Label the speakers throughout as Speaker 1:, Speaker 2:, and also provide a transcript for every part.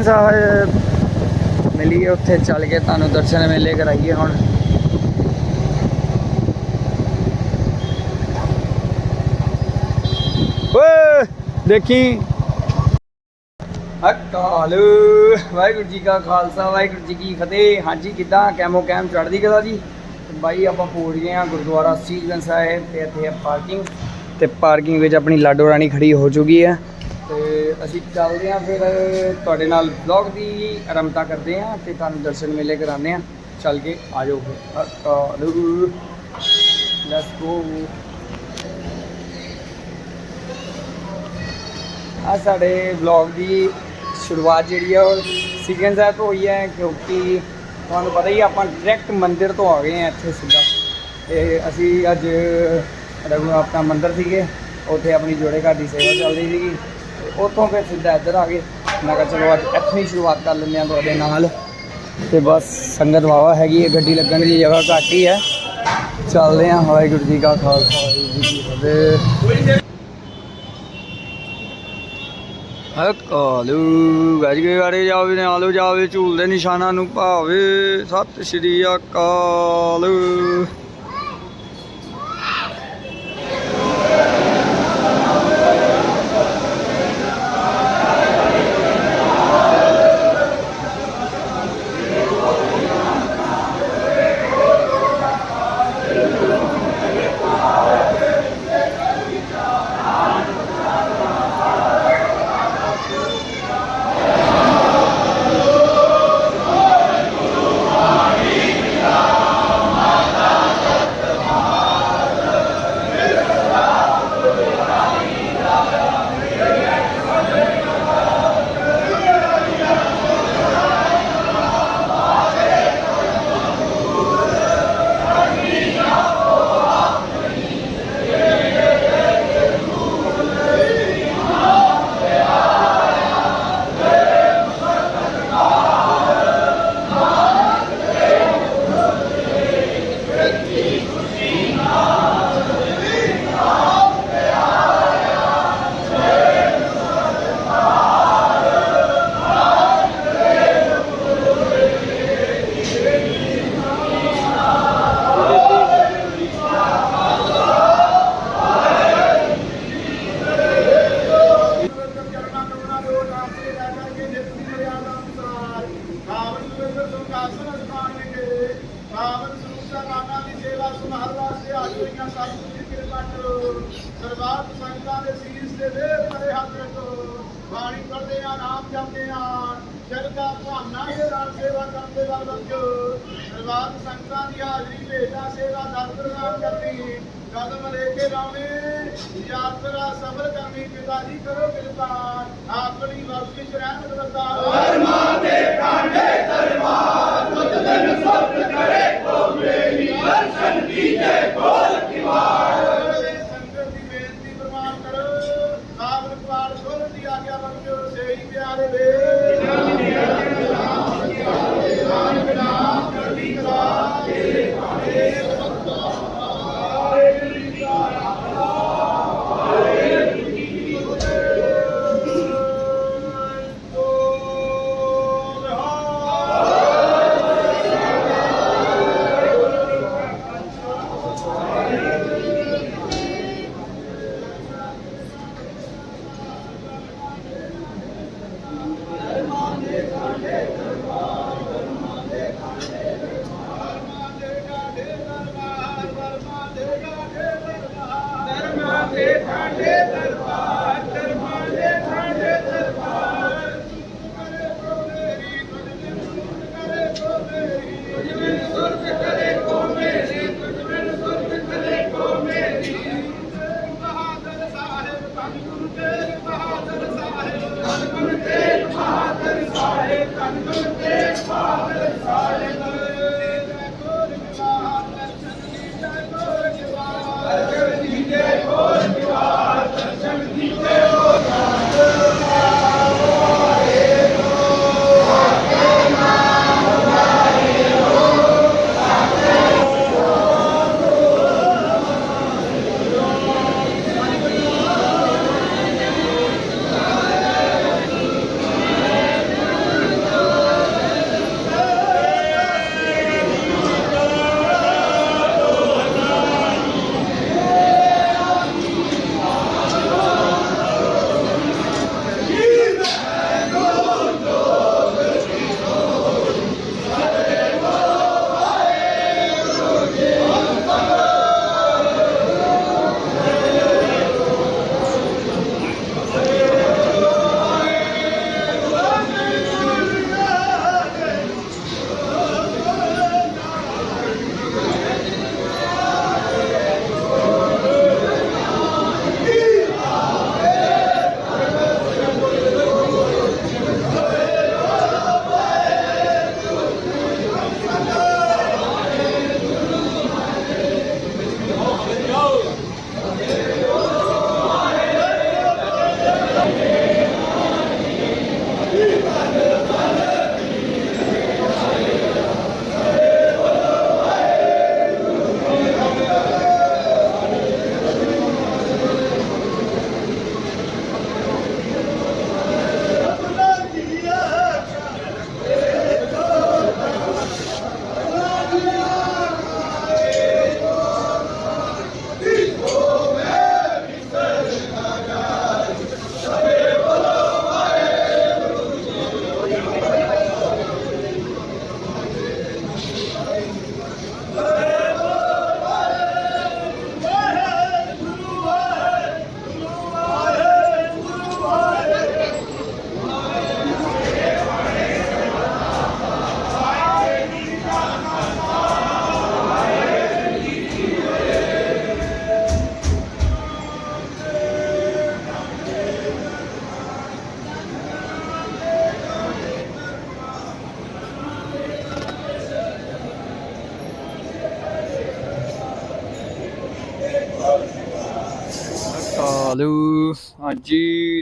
Speaker 1: ਸੀਗਨ ਸਾਹਿਬ ਮਿਲੀਏ ਉੱਥੇ, ਚੱਲ ਕੇ ਤੁਹਾਨੂੰ ਦਰਸ਼ਨ ਮੇਲੇ ਕਰਾਈਏ ਹੁਣ। ਓਏ, ਦੇਖੀ। ਅਕਾਲ ਵਾਹਿਗੁਰੂ ਜੀ ਕਾ ਖਾਲਸਾ, ਵਾਹਿਗੁਰੂ ਜੀ ਕੀ ਫਤਿਹ। ਹਾਂਜੀ, ਕਿਦਾਂ? ਕੈਮੋ ਕੈਮ ਚੜਦੀ ਕਦਾ ਜੀ? ਬਾਈ, ਆਪਾਂ ਪਹੁੰਚ ਗਏ ਆ ਗੁਰਦੁਆਰਾ ਸੀਜਗੰਜ ਸਾਹਿਬ, ਤੇ ਇੱਥੇ ਹੈ ਪਾਰਕਿੰਗ ਤੇ ਪਾਰਕਿੰਗ ਵਿੱਚ ਆਪਣੀ ਲਾਡੋ ਰਾਣੀ ਖੜੀ ਹੋ ਚੁੱਕੀ ਹੈ। ਅਸੀਂ ਚੱਲਦੇ ਹਾਂ ਫਿਰ ਤੁਹਾਡੇ ਨਾਲ ਵਲੌਗ ਦੀ ਆਰੰਭਤਾ ਕਰਦੇ ਹਾਂ ਤੇ ਤੁਹਾਨੂੰ ਦਰਸ਼ਨ ਮੇਲੇ ਕਰਾਉਂਦੇ ਹਾਂ। ਚੱਲ ਕੇ ਆ ਜਾਓ ਫਿਰ। ਅਕਾਲ ਲੈਟਸ ਗੋ ਆ ਸਾਡੇ ਵਲੌਗ ਦੀ ਸ਼ੁਰੂਆਤ ਜਿਹੜੀ ਆ, ਉਹ ਸੀਕਵੈਂਸ ਸਾਹਿਬ ਤੋਂ ਹੋਈ ਹੈ ਕਿਉਂਕਿ ਤੁਹਾਨੂੰ ਪਤਾ ਹੀ ਆਪਾਂ ਡਾਇਰੈਕਟ ਮੰਦਿਰ ਤੋਂ ਆ ਗਏ ਆ ਇੱਥੇ ਸਿੱਧਾ। ਤੇ ਅਸੀਂ ਅੱਜ ਰਘੂ ਆਪਣਾ ਮੰਦਿਰ ਸੀਗੇ। ਉੱਥੇ ਆਪਣੀ ਜੋੜੇ ਘਰ ਦੀ ਸੇਵਾ ਚੱਲਦੀ ਸੀਗੀ। ਉੱਥੋਂ ਫਿਰ ਸਿੱਧਾ ਇੱਧਰ ਆ ਗਏ। ਮੈਂ ਕਿਹਾ ਚਲੋ ਅੱਜ ਇੱਥੋਂ ਹੀ ਸ਼ੁਰੂਆਤ ਕਰ ਲੈਂਦੇ ਆ ਤੁਹਾਡੇ ਨਾਲ। ਤੇ ਬਸ ਸੰਗਤ ਵਾਵਾ ਹੈਗੀ ਹੈ, ਗੱਡੀ ਲੱਗਣ ਦੀ ਜਗ੍ਹਾ ਘੱਟ ਹੀ ਹੈ। ਚੱਲਦੇ ਆ ਵਾਹਿਗੁਰੂ ਜੀ ਕਾ ਖਾਲਸਾ, ਵਾਹਿਗੁਰੂ ਜੀ ਕੀ ਫਤਿਹ। ਅਕਾਲੂ ਗੱਜ ਕੇ ਗਾੜੇ ਜਾਵੇ ਨਾਲੋ ਜਾਵੇ ਝੂਲਦੇ ਨਿਸ਼ਾਨਾਂ ਨੂੰ ਭਾਵੇ। ਸਤਿ ਸ਼੍ਰੀ ਅਕਾਲ।
Speaker 2: ਦੇ ਨਾਲ ਸੇਵਾ ਸਰਵਾਤ ਸੰਗਤਾਂ ਦੀ ਹਾਜ਼ਰੀ ਭੇਟਾ ਸੇਵਾ ਦਰ ਪ੍ਰਦਾਨ ਕਰਨੀ। ਕਦਮ ਲੈ ਕੇ ਲਾਉਣੇ ਯਾਤਰਾ ਸਫਲ ਕਰਨੀ। ਪਿਤਾ ਜੀ ਕਰੋ ਕਿਰਪਾ, ਆਪਣੀ ਬਖਸ਼ਿਸ਼ ਰਹਿਮਤ ਵਰਤਾਓ ਹਰ ਦੇ ਕਾਂਡੇ ਦਰਬਾਰ ਤੁਧ ਸਭ ਕਰੇ ਕੋ ਮੇਰੀ, ਦਰਸ਼ਨ ਕੀਜੇ ਖੋਲ ਕਿਵਾੜ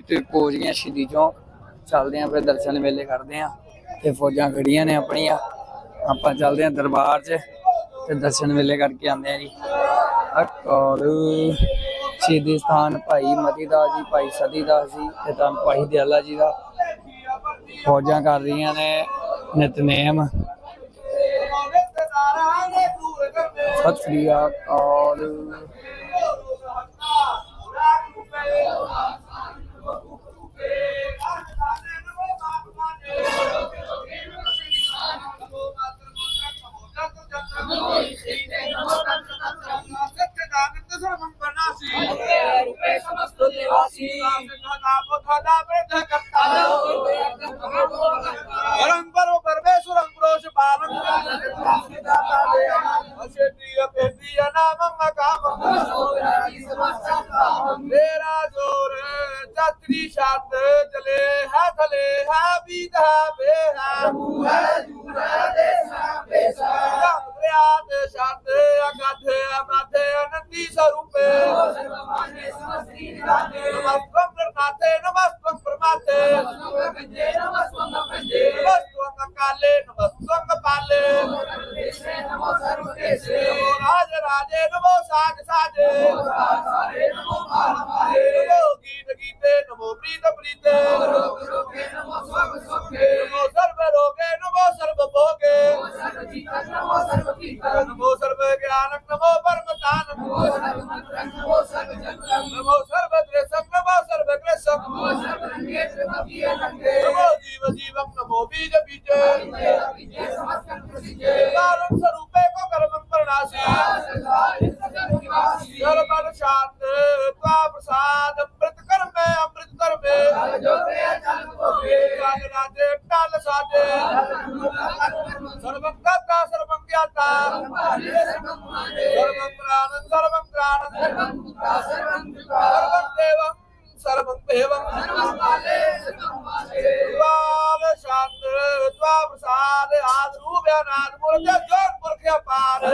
Speaker 1: ਤੇ ਪਹੁੰਚ ਗਏ ਸ਼ਹੀਦੀ ਚੌਂਕ ਚੱਲਦੇ ਆਂ ਫਿਰ ਦਰਸ਼ਨ ਮੇਲੇ ਕਰਦੇ ਆਂ ਤੇ ਫੌਜਾਂ ਖੜੀਆਂ ਨੇ ਆਪਣੀਆਂ। ਆਪਾਂ ਚੱਲਦੇ ਆਂ ਦਰਬਾਰ 'ਚ ਤੇ ਦਰਸ਼ਨ ਮੇਲੇ ਕਰਕੇ ਆਉਂਦੇ ਆਂ ਜੀ। ਅਕਾਲੂ। ਸ਼ਹੀਦੀ ਸਥਾਨ ਭਾਈ ਮਤੀਦਾਸ ਜੀ, ਭਾਈ ਸਦੀਦਾਸ ਜੀ ਤੇ ਤਾਂ ਭਾਈ ਦਿਆਲਾ ਜੀ ਦਾ। ਫੌਜਾਂ ਕਰ ਰਹੀਆਂ ਨੇ ਨਿਤਨੇਮ। ਸਤਿ ਸ੍ਰੀ ਅਕਾਲ।
Speaker 3: परंपरो परमेश्वरं पुरोष पालम अशेत्रिय पेत्रिय नामं कामं तेरा जोर छत्री छत चले है थले है बीधा बेहा प्रयात बीज बीज कारण स्वरूपे को कर्म प्रणाशी कर्मन शांत त्वा प्रसाद अमृत कर्म अमृत कर्म राज राजे टाल साजे सर्वं दाता सर्वं ज्ञाता सर्वं प्राणं सर्वं प्राणं सर्वं देवं ਸਰਵੰ ਭੇਵੰ ਸਰਵਸਤਾਲੇ ਸਰਵਮਾਲੇ ਦਵਾਲ ਸ਼ਾਂਤ ਆਦ ਰੂਪ ਅਨਾਦ ਮੁਰਤੇ ਜੋਤ ਪੁਰਖ ਅਪਾਰ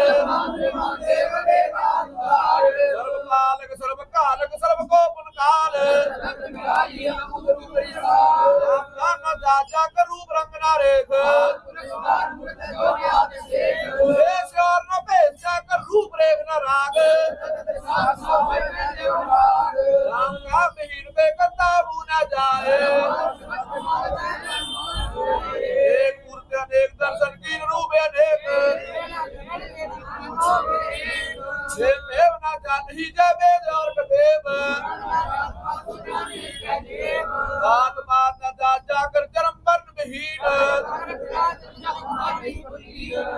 Speaker 3: ਰੰਗ ਨਾ ਰੇਖ ਪੁਰਖ ਮਾਰ ਮੁਰਤੇ ਨਾ ਰਾਗ زمین پہ کتا بونا جائے۔ ایک مورتے انیک درسن کی روبے انیک یہ میں بنا جان ہی جائے بے جور کتیب۔ سات مارنا جا جا کر جرم برن بہین۔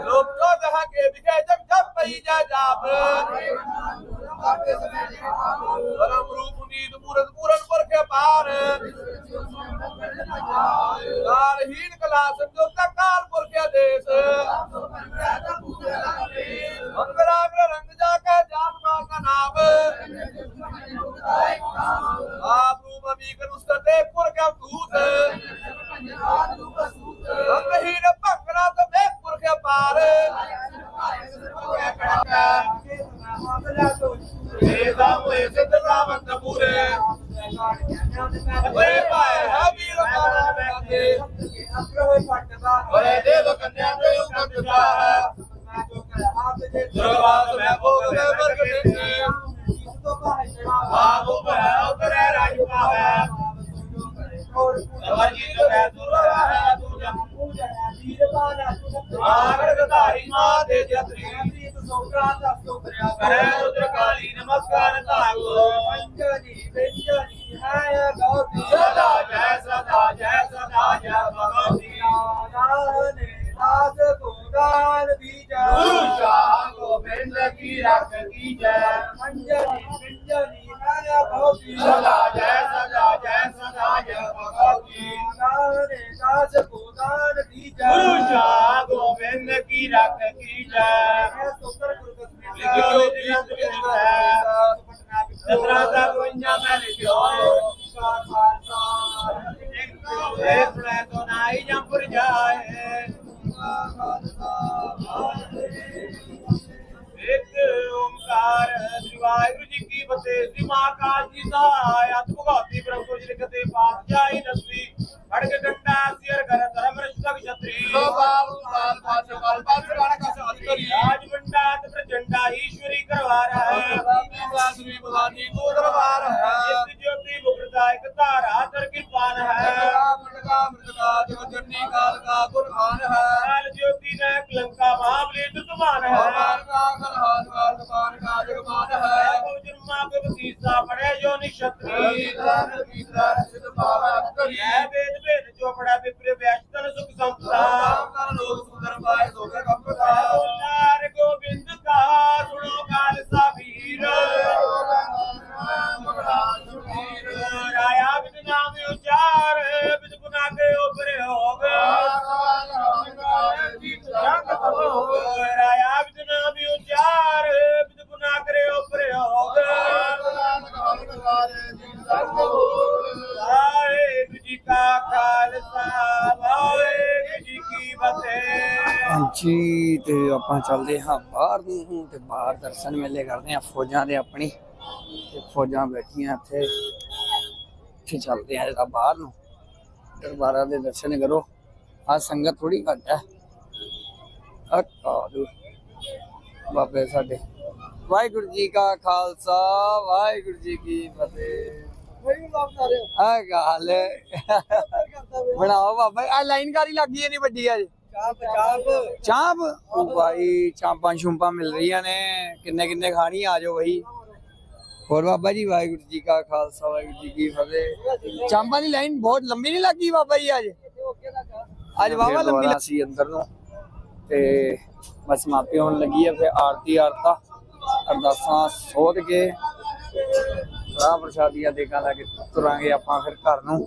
Speaker 3: لوگ جو جہاں کے بکھے جب جب پہی جا جاب۔ برم روپ ਸੁਨੀਤ ਮੂਰਤ ਪੂਰਨ ਪਰਖੇ ਪਾਰ। ਕਾਰ ਹੀਣ ਕਲਾ ਸੰਜੋਤਾ ਕਾਲ ਪੁਰਖਿਆ ਦੇਸ। ਅੰਗਰਾਗ
Speaker 4: ਰੰਗ ਜਾ ਕੇ ਜਾਨ ਮਾ ਕਾ ਨਾਮ। ਆਪ ਰੂਪ
Speaker 3: ਅਮੀਕ ਨੁਸਤੇ ਪੁਰਖਿਆ ਦੂਤ ਅੰਗ ਹੀਣ ਭੰਗਣਾ ਤੇ ਮੇ ਪੁਰਖਿਆ
Speaker 4: ਪਾਰ। ਕੜਾ Let's go. تقيا من جاني
Speaker 3: من جاني ما يا بوبي
Speaker 4: ਜੋਤੀ ਮੁਕਰਦਾ ਇੱਕ ਧਾਰਾ ਦਰ ਕਿਰਪਾਨ ਹੈ।
Speaker 3: ਮਟਕਾ ਮਟਕਾ ਜੋ ਜੰਨੀ ਕਾਲ ਕਾ ਪੁਰਖਾਨ ਹੈ।
Speaker 4: ਕਾਲ ਜੋਤੀ ਨੇ ਕਲੰਕਾ ਮਹਾਬਲੀ ਤੁਮਾਨ ਹੈ।
Speaker 3: ਹਮਾਰ ਕਾ ਖਲਹਾਨ ਕਾਲ ਦੁਕਾਨ ਕਾ ਜਗਮਾਨ ਹੈ।
Speaker 4: ਕੋ ਜਨਮਾ ਕੋ ਬਸੀਸਾ ਪੜੇ ਜੋ ਨਿਸ਼ਤਰੀ
Speaker 3: ਕੀਰਤਨ ਕੀਰਤਨ ਸਿਧ ਪਾਵੈ ਕਰੀ
Speaker 4: ਐ ਵੇਦ ਵੇਦ ਚੋਪੜਾ ਵਿਪਰੇ ਵਿਅਸ਼ਤਨ ਸੁਖ
Speaker 3: ਰਾਮ ਕਰ ਲੋਕ ਸੁੰਦਰ ਪਾਏ ਸੋਗੇ ਕੰਪਤਾ
Speaker 4: ਨਾਰ ਗੋਬਿੰਦ ਕਾ ਸੁਣੋ ਖਾਲਸਾ ਵੀਰ। ਉਚਾਰ ਬਿਦ ਗੁਨਾ ਕੇ ਉਪਰੇ ਹੋਗ ਰਾਇਆ ਬਿਦ ਨਾਮ ਉਚਾਰ ਬਿਦ ਗੁਨਾ ਕਰੇ ਉਪਰੇ ਹੋਗ ਵਾਹਿਗੁਰੂ ਜੀ ਕਾ ਖਾਲਸਾ, ਵਾਹਿਗੁਰੂ ਜੀ ਕੀ ਫਤਿਹ।
Speaker 1: ਹਾਂਜੀ, ਤੇ ਆਪਾਂ ਚੱਲਦੇ ਹਾਂ ਬਾਹਰ ਨੂੰ ਤੇ ਬਾਹਰ ਦਰਸ਼ਨ ਮੇਲੇ ਕਰਦੇ ਹਾਂ, ਫੌਜਾਂ ਦੇ ਆਪਣੀ, ਤੇ ਫੌਜਾਂ ਬੈਠੀਆਂ ਇੱਥੇ। ਇੱਥੇ ਚੱਲਦੇ ਹਾਂ ਜਰਾ ਬਾਹਰ ਨੂੰ। ਦਰਬਾਰਾਂ ਦੇ ਦਰਸ਼ਨ ਕਰੋ। ਆ ਸੰਗਤ ਥੋੜੀ ਘੱਟ ਹੈ ਆ। ਕਾਦੂ ਬਾਬੇ ਸਾਡੇ। ਵਾਹਿਗੁਰੂ ਜੀ ਕਾ ਖਾਲਸਾ ਵਾਹਿਗੁਰੂ ਜੀ ਕੀ ਫਤਿਹ। ਆ ਗੱਲ। ਬਣਾਓ ਬਾਬਾ ਆ ਲਾਈਨ ਕਾਰੀ ਲੱਗੀ ਹੈ ਨਹੀਂ ਵੱਡੀ ਅੱਜ? ਚਾਂਪ ਉਹ ਭਾਈ ਚਾਂਪਾਂ ਸ਼ੁੰਪਾਂ ਮਿਲ ਰਹੀਆਂ ਨੇ। ਕਿੰਨੇ ਕਿੰਨੇ ਖਾਣੀ ਆ ਜਾਓ ਭਾਈ ਹੋਰ ਬਾਬਾ ਜੀ ਵਾਹਿਗੁਰੂ ਜੀ ਕਾ ਖਾਲਸਾ ਵਾਹਿਗੁਰੂ ਜੀ ਕੀ ਫਤਿਹ। ਚਾਂਪਾਂ ਦੀ ਲਾਈਨ ਬਹੁਤ ਲੰਬੀ ਨਹੀਂ ਲੱਗੀ ਬਾਬਾ ਜੀ ਅੱਜ? ਅੱਜ ਬਾਬਾ ਲੰਬੀ ਸੀ ਅੰਦਰ ਨੂੰ। ਤੇ ਬਸ ਸਮਾਪਤੀ ਹੋਣ ਲੱਗੀ ਹੈ ਫਿਰ ਆਰਤੀ ਆਰਤਾ ਅਰਦਾਸਾਂ ਸੋਧ ਕੇ ਰਾਹ ਪ੍ਰਸ਼ਾਦੀਆਂ ਦੇਗਾ ਲਾ ਕੇ ਤੁਰਾਂਗੇ ਆਪਾਂ ਫਿਰ ਘਰ ਨੂੰ।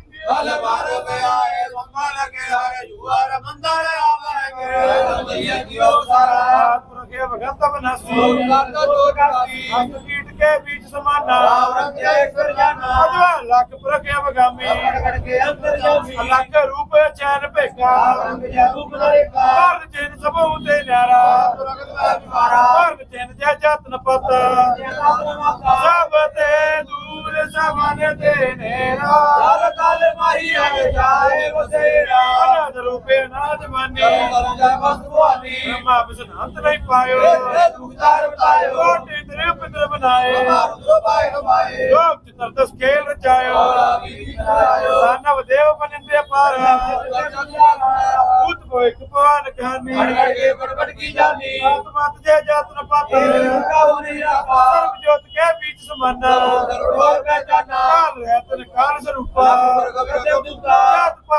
Speaker 4: ਹਰੇ ਜੁਆਰ ਮੰਦਰ ਆਵਾਂਗੇ ਮਈਆ ਜੀਓ ਸਾਰਾ। ਪੁਰਖੇ ਭਗਤ ਬਨਸੀ। ਹੰਸ ਕੀਟ ਕੇ ਵਿੱਚ ਸਮਾਨਾ। ਰੰਗਿਆ ਇੱਕ ਜਾਨਾ ਅਜਵਾ ਲੱਖ ਪੁਰਖੇ ਬਗਾਮੀ। ਕੜ ਕੇ ਅੰਦਰ ਜਾਮੀ ਲੱਖ ਰੂਪ ਚੈਨ ਭੇਖਾ। ਰੰਗ ਜਾ ਰੂਪ ਨਰੇਕਾ ਹਰ ਜਿਨ ਸਭੂ ਤੇ ਨਿਆਰਾ ਹਰ ਜਿਨ ਜੈ ਜਤਨ ਪਤ। ਸਭ ਤੇ ਦੂਰ ਸਮਾਨ ਤੇ ਨੇਰਾ। ਹਰ ਕਲ ਮਾਹੀ ਆਏ ਜਾਏ ਵਸੇਰਾ। ਅਨੰਦ ਰੂਪੇ ਨਾਦ ਮਾਨੀ। ਜੈ ਬਸਵਾਨੀ ਬ੍ਰਹਮਾ ਵਿਸ਼ਨਾਂਤ ਨਹੀਂ ਪਾਇਓ। ਦੁਖਦਾਰ ਬਤਾਇਓ ਕੋਟਿ ਤ੍ਰਿਪ ਪਿਤਰ ਬਣਾਏ। ਲੋਕ ਚਿਤਰ ਦਸ ਖੇਲ ਰਚਾਇਓ ਦਾਨਵ ਦੇਵ ਬਨਿੰਦੇ ਪਾਰ ਉਤ ਕੋ ਇੱਕ ਭਵਾਨ ਕਹਾਨੀ ਆਤਮਾ ਤੇ ਜਤਨ ਪਤ। ਸਰਬ ਜੋਤ ਕੇ ਵਿੱਚ ਸਮਾਨਾ। ਕਾਲ ਰਤਨ ਕਾਲ ਸਰੂਪਾ। ਜਾਤ ਪਾਤ ਜੈ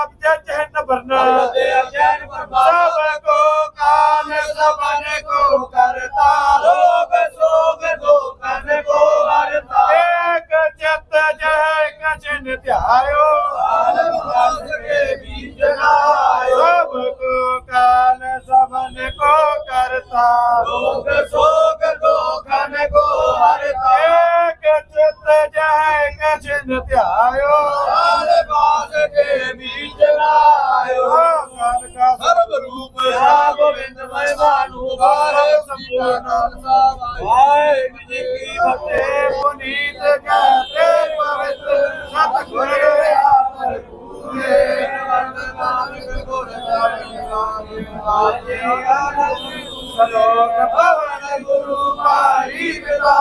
Speaker 1: ਭਵਨ ਗੁਰੂ ਪਾਈ ਵਿਦਾ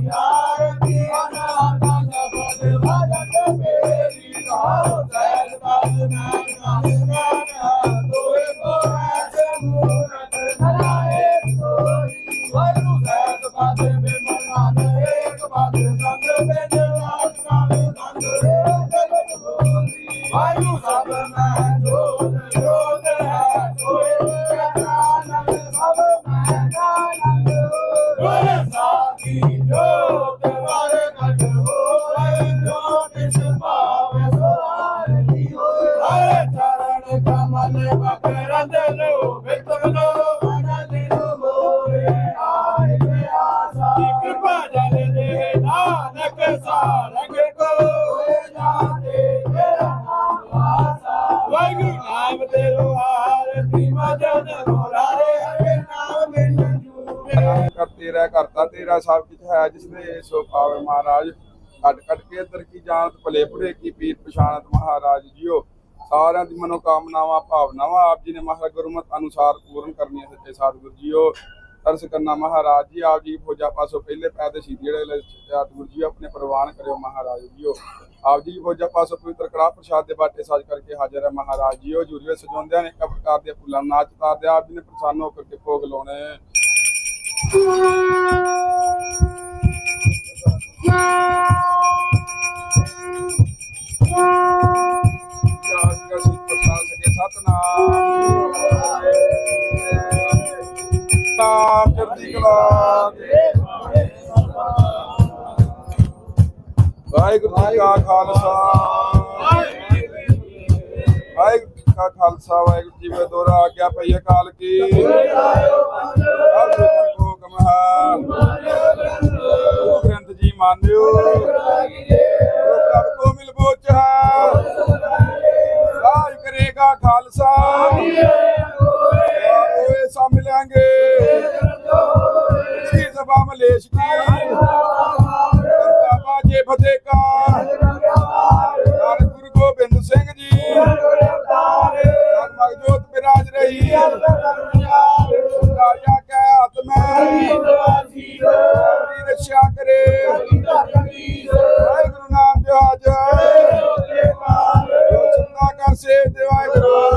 Speaker 3: Yeah. ਵਾਹਿਗੁਰੂ ਨਾਮ ਤੇਰੋ ਆਰਤੀ ਮਜਨ ਮੋਰਾਰੇ, ਹਰੇ ਨਾਮ ਬਿਨ ਜੂਰੇ।
Speaker 5: ਕਰ ਤੇਰਾ ਕਰਤਾ ਤੇਰਾ ਸਭ ਕੁਝ ਹੈ ਜਿਸ ਦੇ ਸੋ ਪਾਵੇ ਮਹਾਰਾਜ। ਕੱਟ ਕੱਟ ਕੇ ਅੰਦਰ ਜਾਣਤ ਭਲੇ ਭੁਲੇ ਕੀ ਪੀਰ ਪਛਾਣਤ ਮਹਾਰਾਜ ਜੀਓ। ਸਾਰਿਆਂ ਦੀ ਮਨੋਕਾਮਨਾਵਾਂ, ਭਾਵਨਾਵਾਂ ਆਪ ਜੀ ਨੇ ਮਹਾਰਾਜ ਗੁਰਮਤ ਅਨੁਸਾਰ ਪੂਰਨ ਕਰਨੀਆਂ ਸੱਚੇ ਸਤਿਗੁਰ ਜੀਓ। ਤਰਸ ਕਰਨਾ, ਮਹਾਰਾਜ ਜੀ, ਆਪ ਜੀ ਫੌਜਾ ਪਾਸੋਂ ਪਹਿਲੇ ਪੈਦੇ ਸੀ ਜਿਹੜੇ ਸਤਿਗੁਰ ਜੀ ਆਪਣੇ ਪ੍ਰਵਾਨ ਕਰਿਓ ਮਹਾਰਾਜ ਜੀਓ। ਆਪ ਜੀ ਫੌਜਾ ਪਾਸੋਂ ਪਵਿੱਤਰ ਕੜਾ ਪ੍ਰਸ਼ਾਦ ਦੇ ਬਾਟੇ ਸਾਜ ਕਰਕੇ ਹਾਜ਼ਰ ਹੈ ਮਹਾਰਾਜ ਜੀਓ। ਜੁਰੀਏ ਸਜਾਉਂਦਿਆਂ ਨੇ ਇੱਕ ਦੇ ਫੁੱਲਾਂ ਨਾਚ ਤਾਰਦੇ ਆਪ ਜੀ ਨੇ ਪ੍ਰਸੰਨ ਹੋ ਕਰਕੇ ਭੋਗ ਲਾਉਣੇ। ਯਾਦ ਕਸੀ ਪ੍ਰਸਾਦ ਸਕੇ ਸਤਨਾਮ। ਨਾਮ ਚੜ੍ਹਦੀ ਕਲਾ ਵਾਹਿਗੁਰੂ ਜੀ ਕਾ ਖਾਲਸਾ। ਵਾਹਿਗੁਰੂ ਜੀ ਕਾ ਖਾਲਸਾ, ਵਾਹਿਗੁਰੂ ਜੀ ਮੈਂ ਦੋਰਾ ਗਿਆ ਪਈ ਅਕਾਲ ਕੀ। ਹੁਕਮ ਹੈ। ਗੁਰੂ ਗ੍ਰੰਥ ਜੀ ਮਾਨਿਓ ਗੁਰੂ ਪ੍ਰਭ ਕੋ ਮਿਲ ਬੋਚ ਹੈ। ਰਾਜ ਕਰੇਗਾ ਖਾਲਸਾ। ਹੋਏ ਜੀ ਸਭਾ ਮਲੇਸ਼ ਕੀ। ਬਾਬਾ ਜੇ ਫਤਿਹ ਕਾ ਨਾਨਕ ਗੁਰੂ ਗੋਬਿੰਦ ਸਿੰਘ ਜੀ। ਮਗਜੋਤ ਬਿਰਾਜ ਰਹੀ। ਰਾਜਾ ਕੈ ਹੱਥ ਦੀ ਰਛਾ ਕਰੇ। ਵਾਹਿਗੁਰੂ ਨਾਮ ਜਹਾਜ ਚੰਗਾ ਕਰ ਸੇ ਦੇ ਵਾਹਿਗੁਰੂ।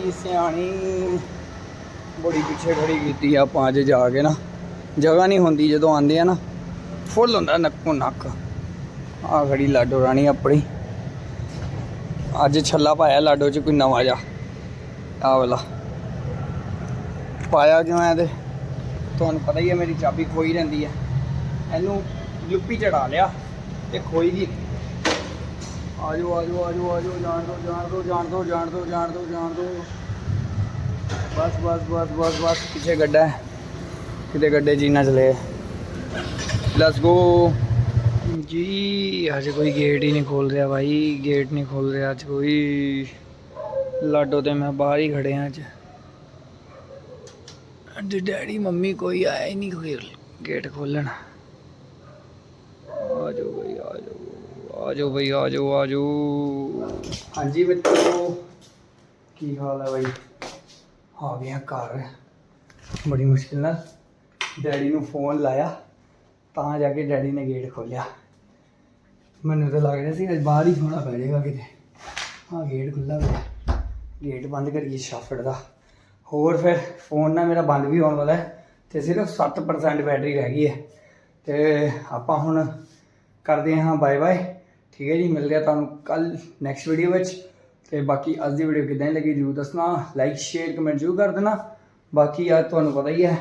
Speaker 1: ਬੜੀ ਸਿਆਣੀ, ਬੜੀ ਪਿੱਛੇ ਖੜੀ ਕੀਤੀ ਆ ਆਪਾਂ ਜਾ ਕੇ ਨਾ। ਜਗ੍ਹਾ ਨਹੀਂ ਹੁੰਦੀ ਜਦੋਂ ਆਂਦੇ ਆ ਨਾ, ਫੁੱਲ ਹੁੰਦਾ ਨੱਕੋ ਨੱਕ। ਆ ਖੜੀ ਲਾਡੋ ਰਾਣੀ ਆਪਣੀ। ਅੱਜ ਛੱਲਾ ਪਾਇਆ ਲਾਡੋ ਚ ਕੋਈ ਨਵਾਂ ਜਾ ਆ ਵਾਲਾ। ਪਾਇਆ ਕਿਉਂ ਐ ਤੇ? ਤੁਹਾਨੂੰ ਪਤਾ ਹੀ ਹੈ ਮੇਰੀ ਚਾਬੀ ਖੋਈ ਰਹਿੰਦੀ ਹੈ ਇਹਨੂੰ ਲੁੱਪੀ ਚੜਾ ਲਿਆ ਤੇ ਖੋਈ ਗਈ। ਆਜੋ ਆਜੋ ਆਜੋ ਆਜੋ ਜਾਣ ਦੋ ਜਾਣ ਦੋ ਜਾਣ ਦੋ ਜਾਣ ਦੋ ਜਾਣ ਦੋ ਜਾਣ ਦੋ ਬਸ ਬਸ ਬਸ ਬਸ ਬਸ ਪਿੱਛੇ ਗੱਡਾ ਹੈ ਕਿਤੇ ਗੱਡੇ ਜੀ ਨਾ ਚਲੇ ਲੈਟਸ ਗੋ ਜੀ ਅੱਜ ਕੋਈ ਗੇਟ ਹੀ ਨਹੀਂ ਖੋਲ ਰਿਹਾ ਭਾਈ ਗੇਟ ਨਹੀਂ ਖੋਲ ਰਿਹਾ ਅੱਜ ਕੋਈ ਲਾਡੋ ਤੇ ਮੈਂ ਬਾਹਰ ਹੀ ਖੜੇ ਹਾਂ ਅੱਜ ਅੱਜ ਡੈਡੀ ਮੰਮੀ ਕੋਈ ਆਇਆ ਹੀ ਨਹੀਂ ਕੋਈ ਗੇਟ ਖੋਲਣ ਆ ਜਾਓ ਭਾਈ ਆ ਜਾਓ ਆ ਜਾਓ ਭਾਈ ਆ ਜਾਓ ਆ ਜਾਓ ਹਾਂਜੀ ਮਿੱਤਰੋ, ਕੀ ਹਾਲ ਹੈ ਭਾਈ ਆ ਗਏ ਹਾਂ ਘਰ। ਬੜੀ ਮੁਸ਼ਕਿਲ ਨਾਲ ਡੈਡੀ ਨੂੰ ਫੋਨ ਲਾਇਆ, ਤਾਂ ਜਾ ਕੇ ਡੈਡੀ ਨੇ ਗੇਟ ਖੋਲਿਆ ਮੈਨੂੰ ਤਾਂ ਲੱਗ ਰਿਹਾ ਸੀ ਅੱਜ ਬਾਹਰ ਹੀ ਸੋਣਾ ਪੈ ਜਾਏਗਾ ਕਿਤੇ। ਹਾਂ ਗੇਟ ਖੁੱਲਾ ਹੋਇਆ। ਗੇਟ ਬੰਦ ਕਰੀਏ ਸ਼ਾਫਟ ਦਾ। ਹੋਰ ਫਿਰ, ਫੋਨ ਨਾ ਮੇਰਾ ਬੰਦ ਵੀ ਹੋਣ ਵਾਲਾ ਹੈ ਤੇ ਸਿਰਫ 7% ਬੈਟਰੀ ਰਹਿ ਗਈ ਹੈ। ਤੇ ਆਪਾਂ ਹੁਣ ਕਰਦੇ ਹਾਂ ਬਾਏ ਬਾਏ ਠੀਕ ਹੈ ਜੀ, ਮਿਲਦੇ ਆ ਤੁਹਾਨੂੰ ਕੱਲ ਨੈਕਸਟ ਵੀਡੀਓ ਵਿੱਚ। ਤੇ ਬਾਕੀ ਅੱਜ ਦੀ ਵੀਡੀਓ ਕਿਦਾਂ ਲੱਗੀ ਜਰੂਰ ਦੱਸਣਾ। ਲਾਈਕ ਸ਼ੇਅਰ ਕਮੈਂਟ ਜ਼ਰੂਰ ਕਰ ਦੇਣਾ। ਬਾਕੀ ਯਾਰ, ਤੁਹਾਨੂੰ ਪਤਾ ਹੀ ਹੈ,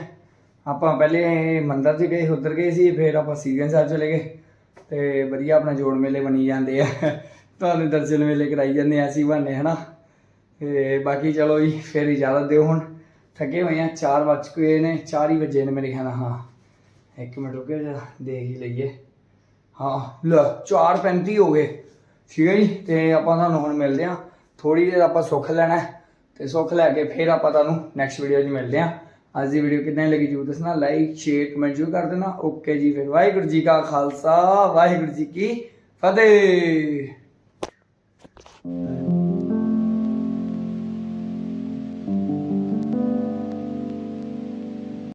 Speaker 1: ਆਪਾਂ ਪਹਿਲੇ ਮੰਦਰ 'ਚ ਗਏ, ਉੱਧਰ ਗਏ ਸੀ, ਫਿਰ ਆਪਾਂ ਸੀਗਨ ਸਾਹਿਬ ਚਲੇ ਗਏ। ਤੇ ਵਧੀਆ ਆਪਣਾ ਜੋੜ ਮੇਲੇ ਬਣੀ ਜਾਂਦੇ ਆ। ਤੁਹਾਨੂੰ ਦਰਸ਼ਨ ਮੇਲੇ ਕਰਾਈ ਜਾਂਦੇ ਆ ਅਸੀਂ ਬਹਾਨੇ, ਹਨਾ। ਤੇ ਬਾਕੀ ਚਲੋ ਜੀ, ਫਿਰ ਇਜਾਜ਼ਤ ਦਿਓ ਹੁਣ। ਥੱਕੇ ਹੋਏ ਆ 4 ਵੱਜ ਗਏ ਨੇ 4 ਹੀ ਵਜੇ ਨੇ ਮੇਰੇ ਖਿਆਲ ਹਾਂ। ਇੱਕ ਮਿੰਟ ਰੁਕਿਓ, ਜਰਾ, ਦੇਖ ਹੀ ਲਈਏ। ਹਾਂ, ਲੈ 4:35 ਹੋ ਗਏ। ਠੀਕ ਹੈ ਜੀ? ਤੇ ਆਪਾਂ ਤੁਹਾਨੂੰ ਹੁਣ ਮਿਲਦੇ ਆ ਥੋੜੀ ਦੇਰ ਆਪਾਂ ਸੁੱਖ ਲੈਣਾ ਹੈ ਤੇ ਸੁੱਖ ਲੈ ਕੇ ਫਿਰ ਆਪਾਂ ਤੁਹਾਨੂੰ ਨੈਕਸਟ ਵੀਡੀਓ 'ਚ ਮਿਲਦੇ ਆ ਅੱਜ ਦੀ ਵੀਡੀਓ ਕਿਦਾਂ ਲੱਗੀ ਜਰੂਰ ਦੱਸਣਾ। ਲਾਈਕ ਸ਼ੇਅਰ ਕਮੈਂਟ ਜ਼ਰੂਰ ਕਰ ਦੇਣਾ। ਓਕੇ ਜੀ, ਫਿਰ ਵਾਹਿਗੁਰੂ ਜੀ ਕਾ ਖਾਲਸਾ, ਵਾਹਿਗੁਰੂ ਜੀ ਕੀ ਫਤਿਹ।